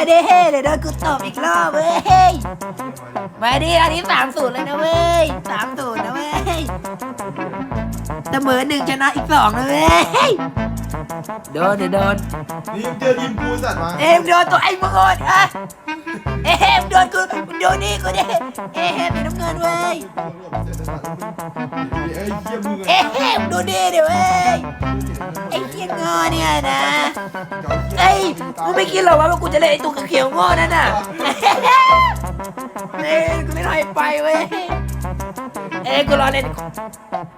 มาดิเดี๋ยวโดนกูตบอีกรอบเว้ย มาดิอันนี้สามศูนย์เลยนะเว้ยสามศูนย์นะเว้ยเสมอหนึ่งชนะอีกสองนะเว้ย โดนเดี๋ยวโดนนี่เจอทีมกูสัตว์มา เอ็มโดนตัวไอ้มึงโอนอะ เอ็มโดนกูมึงโดนนี่กูดิเอ็มเป็นน้ำเงินเว้ยเอ้ยเยี่ยมมึงเอ็มดูดิเดี๋ยวเว้ยไอ้เกียงงอเนี่ยนะไอ้ยกูไม่คิดหรอกว่ากูจะเล่นไอ้ตัวเขียวๆงอนั่นน่ะเล่นกูเล่หน่อยไปเว้ยเอ้ยกูรอเล่น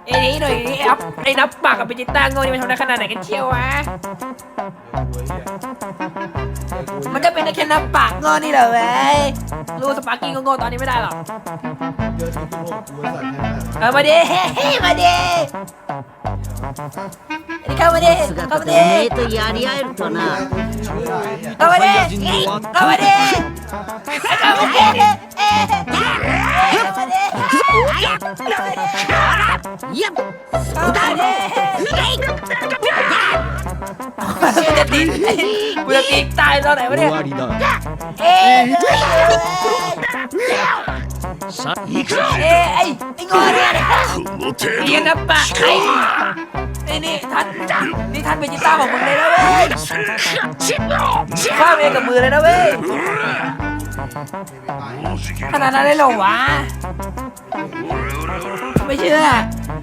ไอ้นี่หน่อยไอ้อัพไอ้นับปากกับเป็นจิต้าโง่นี่มันทำได้ขนาดไหนกันเชียววะ แค่นับปากโง่นี่เหรอเว้ยรู้สปาร์กิ้งก็โง่ตอนนี้ไม่ได้หรอก เจอทีมกูกูสัตว์แค่ไหน เอามาดิเฮ้ยมาดิเข้ามาดิเข้ามาดิ 姿で目とやり合えるとな เข้ามาดิเข้ามาดิเข้ามาดิเอ๊ะเข้ามาดิเข้ามาดิ やっ เข้ามาดิ กูจะตีกูจะตีตายตอนไหนวะเนี่ย 終わりだ เอ๊ะ さあ行くぞ เอ๊ะไอ้ไอ้งอเนี่ย この程 เรียนนะปะไอ้นี่นี่ท่านนี่ท่านเป็นจิต้าของมึงเลยนะเว้ยข้าเองกับมือเลยนะเว้ยขนาดนั้นเลยเหรอวะไม่เชื่อ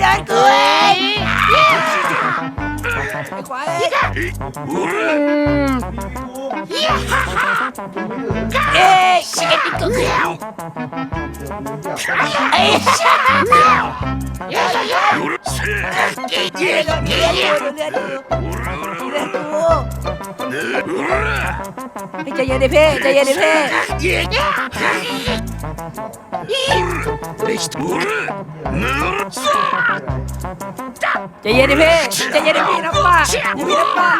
ดูเลือดดูเลือดดูเลือดดูเฮ้ย ใจเย็นดิเพ่ใจเย็นดิเพ่ใจเย็นดิเพ่ใจเย็นดิพี่น้ำป้าอย่าพี่น้ำป้า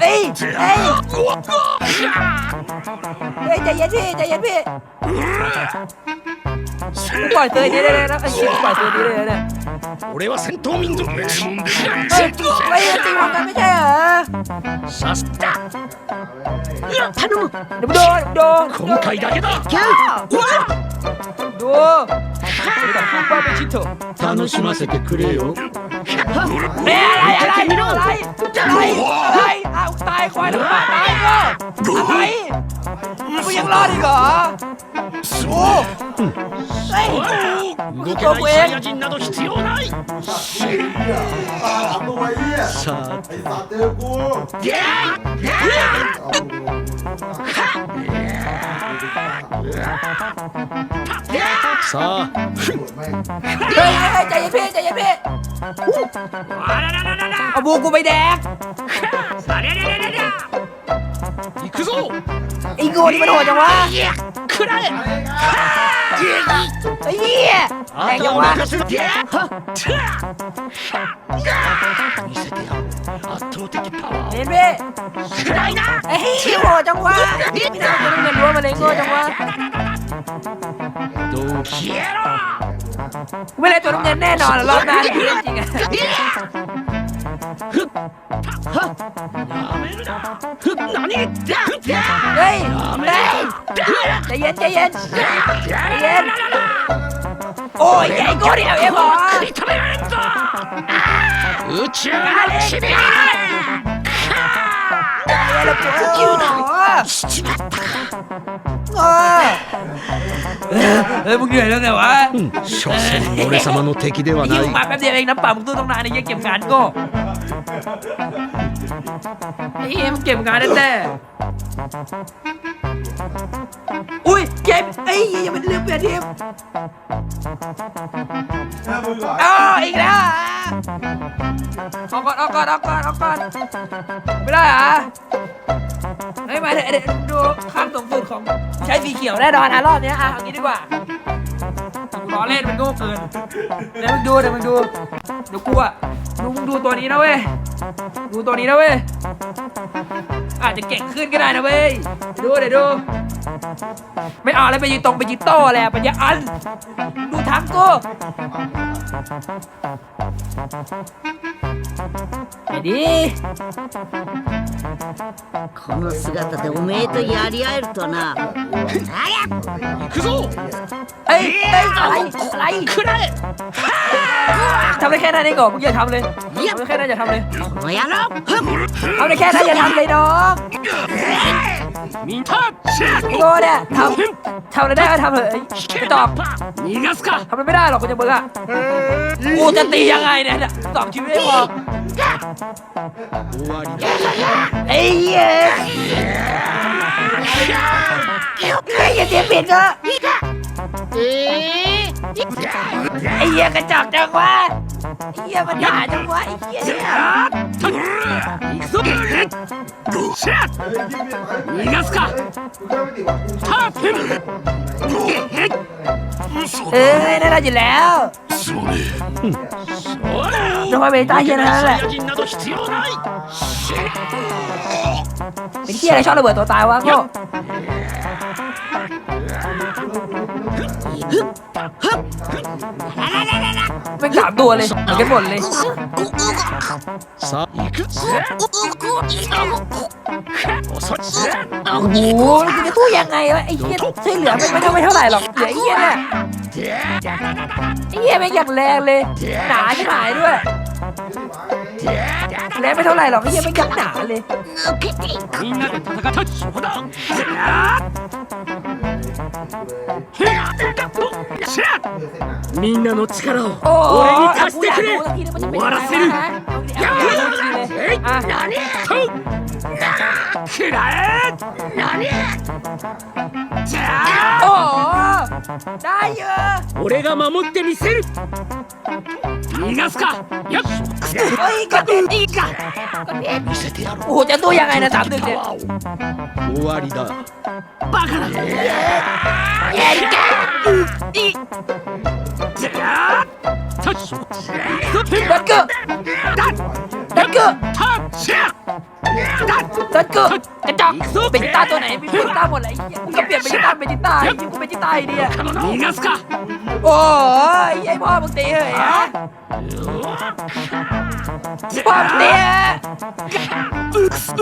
เอ้ยเอ้ยเฮ้ยใจเย็นพี่ใจเย็นพี่ปล่อยเตยนี้ได้เลยนะไอ้เหี้ยกูปล่อยเตยนี้ได้เลยนะ 俺は戦闘民族名戦闘民族さすがいや頼むどう？どう？今回だけだキャーわどう？れがパーベジト楽しませてくれよ เนี่อะไรอะไรนี่อะไรอะไรอะไรอ้าวตายควายหรือเปล่าตายเว้ยอะไรมันก็ยังรอดอีกเหรอโอ้เฮ้ยตัวเองสัตว์เย้さあ。 เอาบูกูไปแดกไอ้กูนี่มันโหดจังวะไอ้เหี้ยแดกจังวะเห็นไหมไอ้เหี้ยโหดจังวะนี่นะมันเงินรั้วมาเลยโง่จังวะ ไม่เลยตัวน้ำเงินแน่นอนรอบหน้าจริงจริงอะ やめるなふっ何言ってふっ เฮ้ยเฮ้ยใจเย็นใจเย็นใจเย็นโอ้ยไอ้กูเดียวเองเหรอ 食べられんぞ宇宙のチビ แล้วกูคิวหนอ เฮ้ยมึงเหนื่อยแล้วไงวะ 所詮俺様の敵では ไอ้ な ยี่ い มาแป๊บเดียวเองน้ำเปล่ามึงตู้ต้องนานไอ้ยี่เก็บงานก็ไอ้เหี้ยมึงเก็บงานแน่ๆอุ้ยเก็บไอ้ยยังไม่ได้เลือกเปลี่ยนทีม แค่มึงเออ้าวอีกแล้วอะอเอาก่อนเอาก่อนเอาก่อนเอาก่อนไม่ได้เหรอเฮ้ยมาเดี๋ยวเดี๋ยวดูขั้นสูงสุดของใช้สีเขียวแน่นอนอะรอบเนี้ยอะเอางี้ดีกว่า ล้อเล่นมันโง่เกินเดี๋ยวมึงดูเดี๋ยวมึงดูเดี๋ยวกูอะดูมึงดูตัวนี้นะเว้ยดูตัวนี้นะเว้ยอาจจะเก่งขึ้นก็ได้นะเว้ยเดี๋ยวดูเดี๋ยวดูไม่เอาแล้วไปยืนตรงไปยืนโต้แหละปัญญาอันดูทางกู ไอ้ดี この姿でおめえとやり合えるとな行くぞ เอ้ยเอ้ยอะไรอะไร 食らえ ทำได้แค่นั้นเองเหรอมึงอย่าทำเลยทำได้แค่นั้นอย่าทำเลย この野郎ふん ทำได้แค่นั้นอย่าทำเลยน้อง 見たシャ ไอ้โง่เนี่ยทำทำอะไรได้ก็ทำเลยไอ้กระจอก 逃がすか ทำมันไม่ได้หรอกกูจะเบื่อกูจะตียังไงเนี่ยเนี่ยสองชีวิตไม่พอ 終わりだ ไอ้เศยไอ้เหี้ยเสียงผิก็ไอ้เหี้ยกระจอกจังวะไอ้เหี้มันด่าจังวะไอ้เหี้ยเนี่ยสุดเช็ดนัสก้าท่าพิมพ์ เอ้ยน่าจะอยู่แล้วน้องไปตายเย็นแล้วแหละเป็นที่อะไรชอบระเบิดตัวตายวะโง่ ทั้งสามตัวเลยเหมือนกันหมดเลยโอ้โหแมันจะสู้ยังไงวะไอ้เหี้ยช่วยเหลือไม่ไม่เท่าไม่เท่าไหร่หรอกเหลือไอ้เหี้ยเนี่ยไอ้เหี้ยไม่งอย่างแรงเลยหนาที่หายด้วยแรงไม่เท่าไหร่หรอกไอ้เหี้ยไม่งอยางหนาเลย みんなの力を俺に貸してくれ。終わらせる。やめろ何くらえじゃあお俺が守ってみせる逃がすかやっい。い。かい。い。か見せてやろうおじゃどうやがい。なんで終わりだバカだ เย็นแก じゃあタッチ ดันเกอร์ดันเกอร์ タッチ ดันเกอร์กระจอกเบจิต้าตัวไหนมีเบจิต้าหมดเลยไอ้เหี้ยกูก็เปลี่ยนเบจิต้าเบจิต้าไอ้เหี้ยกูเบจิต้าไอ้เนี่ย 逃がすか โอ้ยไอ้พ่อมึงตีเหรอ ฮะพ่อมึงตีเหร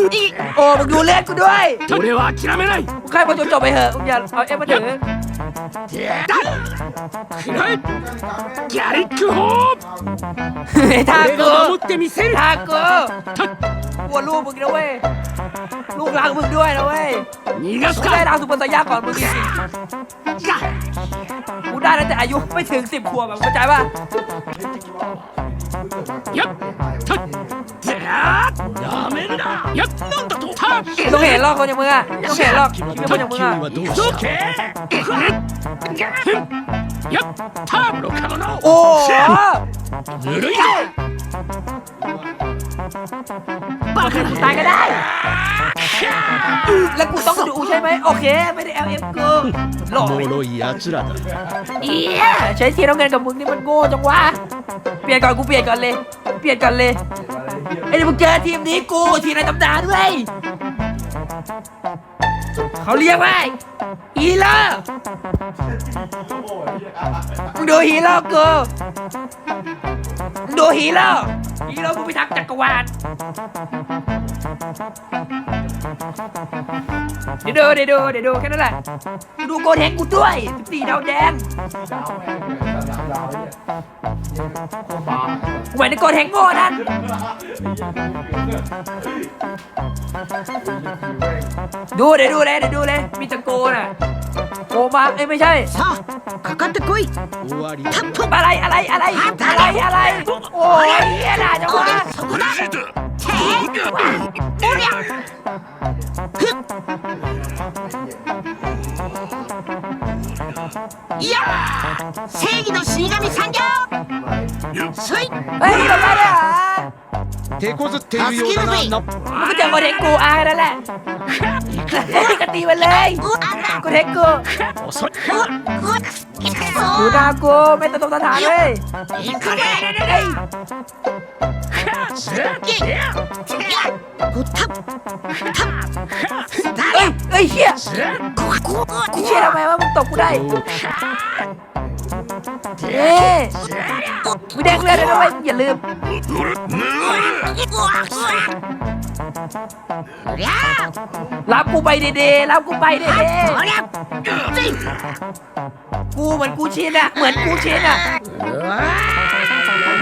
อโอ้มึงดูเลือดกูด้วย 俺は諦めない มึงใครมาจนจบไปเหอะมึงอย่าเอาเอ็มมาถือ くらえギャリックホー ไอ้ท่า 俺 กู が守ってみせる ท่ากูกลัวลูกมึงนะเว้ยลูกรักมึงด้วยนะเว้ย 逃がす กูได้ か ดาวสุปเปอร์ไซย่าก่อนมึงจริงๆกูได้ตั้งแต่อายุไม่ถึงสิบขวบแบบเข้าใจป่ะ よっタッじゃあやめるなよっなんだとタッチ ต้องเห็นหรอกคนอย่างมึงอ่ะต้องเห็นหรอกชีวิตคนอย่างมึงอ่ะ どうしよっターブロカモノ โอ้โห ずるいぞ บ้าคือกูตายก็ได้ แล้วกูต้องดูใช่ไหมโอเค ไม่ได้ LM กูหล่อโมโรยยาจิระเอียใช้เทียนเอาเงินกับมึงนี่มันโง่จังวะเปลี่ยนก่อนกูเปลี่ยนก่อนเลย เปลี่ยนก่อนเลยไอ้เดี๋วมึเจอทีมนี้กูทีมในตำนานด้วย เขาเรียกว่าฮีโร่มึงดูฮีโร่กูมึงดูฮีโร่ฮีโร่ผู้พิทักษ์จักรวาลเดี๋ยวดูเดี๋ยวดูเดี๋ยวดูแค่นั้นแหละดูโกเทงกูด้วย14ดาวแดงดาวแม่งเลยดาวดาวเนี่ยโคตรบางเหมือนในโกเทงโง่นั่นดูเดี๋ยวดูเลยเดี๋ยวดูเลยมีตะโกน่ะโกมาเอ้ยไม่ใช่ さあかかってこい終わりタップ อะไรอะไรอะไรอะไรอะไรโอ้ยเฮียน่าจังวะ そこだいや 正義の死神参上スイ เฮ้ยเราได้เลยเหรอ 手こずっているようだなな มึงก็เจอโกเทคกูอานั่นแหละ เฮ้ยก็ตีมันเลย うあんだ โกเทคกู 遅いうわうわいく ดู ぞ หน้ากูไม่ตรงสถานเลย いくぜ เฮ้ย おたた เฮ้ยเฮ้ยเชี่ย ここ กูเชี่ยทำไมว่ามึงตบกูได้เอ๊ะมึงแดงเลือดเลยนะเว้ยอย่าลืม りゃ รับกูไปดีๆรับกูไปดีเอาเจริงกูเหมือนกูชินอะเหมือนกูชินอะ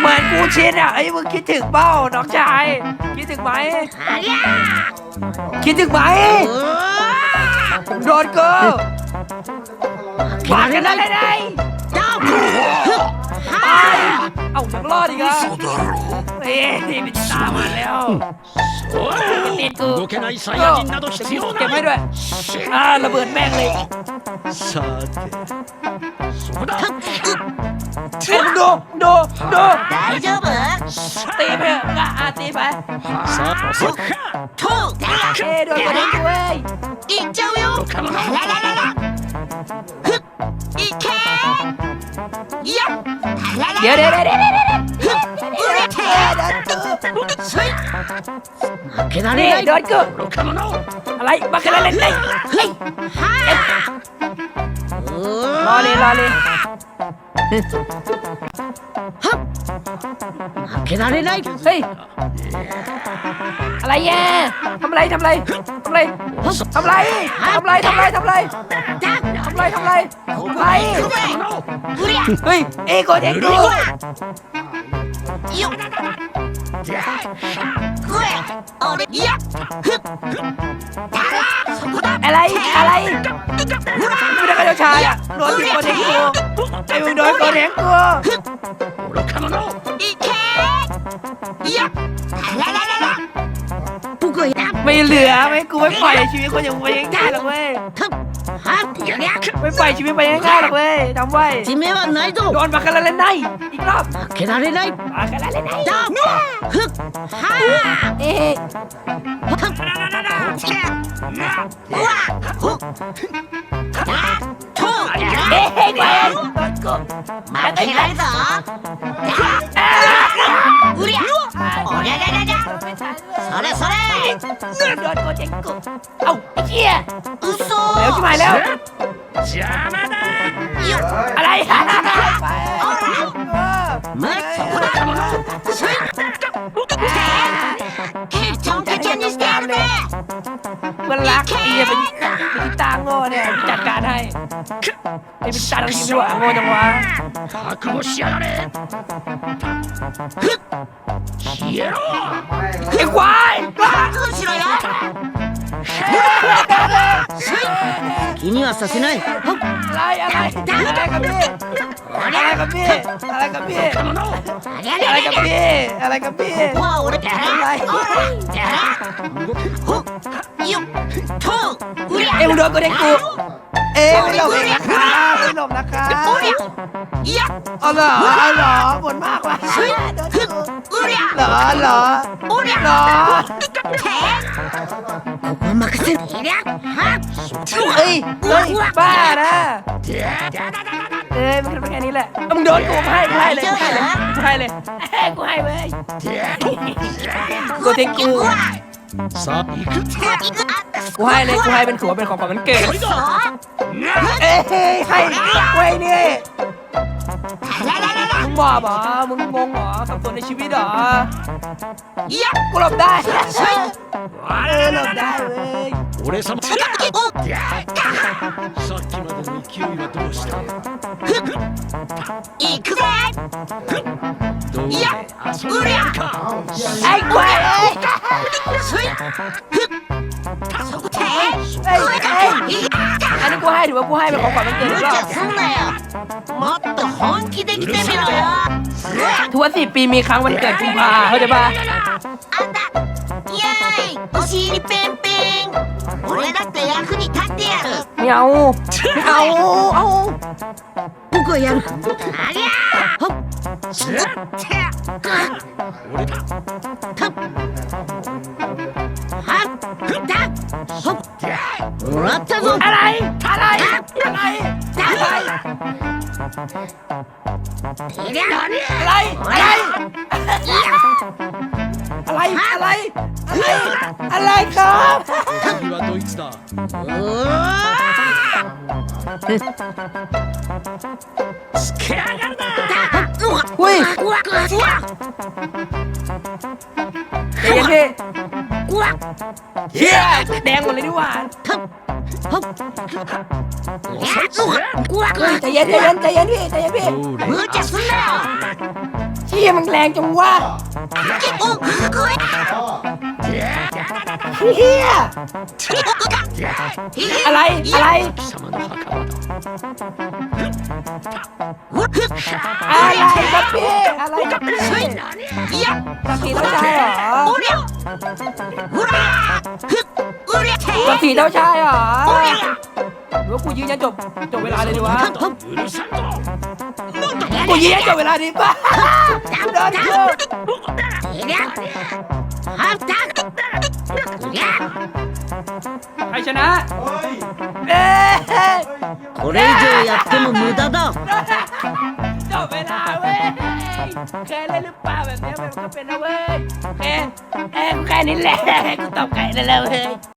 เหมือนกูชินอะไอ้ยมึงคิดถึงเป้าน้องชาย คิดถึงไหมคิดถึงไหม โดนกูบาดกันได้เลยไงเจ้าไปเอาจากรอดอีกแล้วเฮ้ยมันจะตามมาแล้ว ติดกู 動けないサイヤ人など必要 เก็บให้ ない ด้วยอ่าระเบิดแม่งเลย さてそこだ เอ้ยมึงดูดูดู 大丈夫 ตีไปเถอะอ่ะอ่ะตีไป さあそっかとう เอ้ยโดนกระเด็นด้วย いっちゃうよロカモノララララふっいけーやっララ เดี๋ยว นี่ れない โดนกู 愚か者 อะไรมากันเล่นเลยเฮ้ย はรอเลยรอเลย 負けられない เฮ้ยอะไรแย่ทำอะไรทำอะไรทำอะไรทำอะไรทำอะไรทำอะไรทำอะไร だ ทำอะไรทำอะไรทำอะไร 売りゃ เฮ้ยเอ้ยโกเด็กดู よっ อะไรอะไรไม่ได้กระโดดชายอ่โดนพี่โกเด็งกูไอ้มึงโดนโกเด้งกูอีแคยักลาลาลาลาปุกเกยไม่เหลือไม่กูไม่ปล่อยชีวิตคนอย่างมึงไว้ง่ายหรอกเว้ย とはやりゃ ไม่ปล่อยชีวิตไปง่ายๆหรอกเว้ยจำไว้ 地面はないぞ โดนมากันเล่นได้อีกรอบ 負けられない มากันเล่นได้ だふっは เอ๊ะ ーうわほっとやら เอ๊ะเฮ้ยเว้ยโดนกู 負けないぞうりゃ おりゃりゃりゃりゃ ไม่ทัน それそれ โดนโกเด็กกูเอ้าไอ้เหี้ย 嘘 เร็วชิบหายแล้ว 邪魔だよっ อะไรไป むっそこだそいケチョンケチョンにしてやるぜ เพื่อนรักไอ้เหี้ยเป็นเป็นตาโง่เนี่ยจัดการให้ไอ้เป็นตาทั้งทีมด้วยโง่จังวะ 覚悟しやがれ 消えろえ、怖いしろよ気にはさせない俺っ、こ เอ๊ะไม่หลบนะคะไม่หลบนะคะเอาเหรอเหรอบนมากว่ะเหรอเหรอเหรอเฮ้ยเฮ้ยบ้านะเอ้ยมันเป็นแค่นี้แหละมึงโดนกูให้ให้เลยให้เลยกูให้เลยกูให้เลยกูเทงกูซอสอีกซอสอีกอัน ให้เลยกูให้เป็นขัวเป็นของขวัญมันเกิด そう เอ้ยให้กูให้นี่ ララララ มึงบอกเหรอมึงงงเหรอสับสนในชีวิตเหรอ やっ กูหลบได้เออหลบได้เว้ย 俺様おさっきまでの勢いはどうした行くぜどうで遊んでやるか ไอ้ควายเอ้ย そいふっそこで เอ้ยเอ้ยอันนี้กูให้ถือว่ากูให้เป็นของขวัญมันเกิด 無 อีกรอ 茶 บ すんなよもっと本気で来てみろよ ทุกวันสี่ปีมีครั้งวันเกิดกุมภาเข้าใจปะ あんたイエーイお尻ペンペン俺だって役に立ってやる ไม่เอาไม่เอาเอา 僕がやるありゃほっせっ っもらったぞ อะไรอะไรอะไรอะไร いりゃ อะไรอะไรอะไรอะไรอะไรอะไรครับ 次はドイツだつけやがるな อุ้ย うわうわ เดี๋ยวพี่ うわ เฮียแดงหมดเลยดีกว่า ใช้ตัวกูยใจเย็นใจเย็นใจเย็นพี่ใจเย็นพี่มือจะสุดแล้วเชี่ยมันแรงจังวะเฮียอะไรอะไรอะไรกับพี่อะไรกับพี่กับพี่ต้องใจเหรอ りゃ สักทีเท่าชายเหรอ おりゃ หรือว่ากูยืนยันจบจบเวลาเลยดีวะ 許さんぞ กูยืนยันจบเวลาดีป่ะโดนกู いりゃはったいや ใครชนะ เฮ้ย เอ๊ะ これ以上やっても無駄だ จบเวลาเว้ยเคยเล่นหรือเปล่าแบบเนี้ยมันก็เป็นนะเว้ยโอเคเอ้ยกูแค่นี้แหละกูตอบไก่ได้แล้วเว้ย